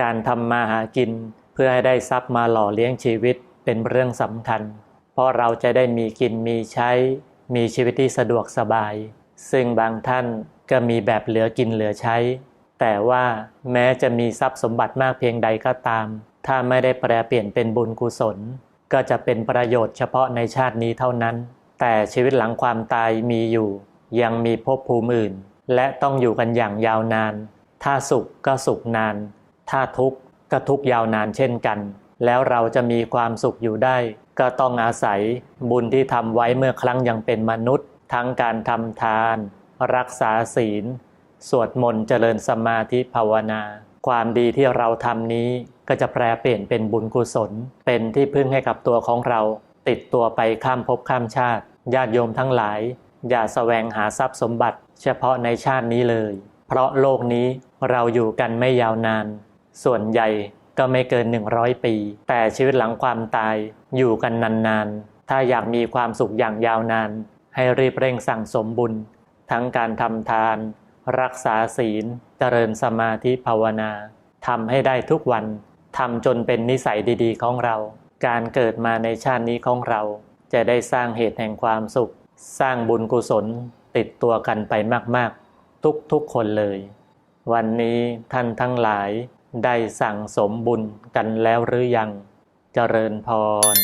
การทำมาหากิน เพื่อให้ได้ทรัพย์มาหล่อเลี้ยงชีวิตเป็นเรื่องสำคัญ เพราะเราจะได้มีกินมีใช้ มีชีวิตที่สะดวกสบาย ซึ่งบางท่านก็มีแบบเหลือกินเหลือใช้ แต่ว่าแม้จะมีทรัพย์สมบัติมากเพียงใดก็ตาม ถ้าไม่ได้แปลเปลี่ยนเป็นบุญกุศล ก็จะเป็นประโยชน์เฉพาะในชาตินี้เท่านั้น แต่ชีวิตหลังความตายมีอยู่ ยังมีภพภูมิอื่น และต้องอยู่กันอย่างยาวนาน ถ้าสุขก็สุขนาน ถ้าทุกข์ก็ทุกข์ยาวนานเช่นกัน แล้วเราจะมีความสุขอยู่ได้ ก็ต้องอาศัยบุญที่ทำไว้เมื่อครั้งยังเป็นมนุษย์ ทั้งการทำทาน รักษาศีล สวดมนต์เจริญสมาธิภาวนา ความดีที่เราทำนี้ก็จะแปลเปลี่ยนเป็นบุญกุศล เป็นที่พึ่งให้กับตัวของเรา ติดตัวไปข้ามภพข้ามชาติ ญาติโยมทั้งหลาย อย่าสแสวงหาทรัพย์สมบัติ เฉพาะในชาตินี้เลย เพราะโลกนี้เราอยู่กันไม่ยาวนาน ส่วนใหญ่ก็ไม่เกิน 100 ปี แต่ชีวิตหลังความตายอยู่กันนานๆ ถ้าอยากมีความสุขอย่างยาวนาน ให้รีบเร่งสั่งสมบุญ ทั้งการทำทาน รักษาศีล เจริญสมาธิภาวนาทำให้ได้ทุกวันทำจนเป็นนิสัยดีๆ ของเรา การเกิดมาในชาตินี้ของเรา จะได้สร้างเหตุแห่งความสุข สร้างบุญกุศลติดตัวกันไปมากๆ ทุกๆคนเลย วันนี้ท่านทั้งหลาย ได้สั่งสมบุญกันแล้วหรือยัง เจริญพร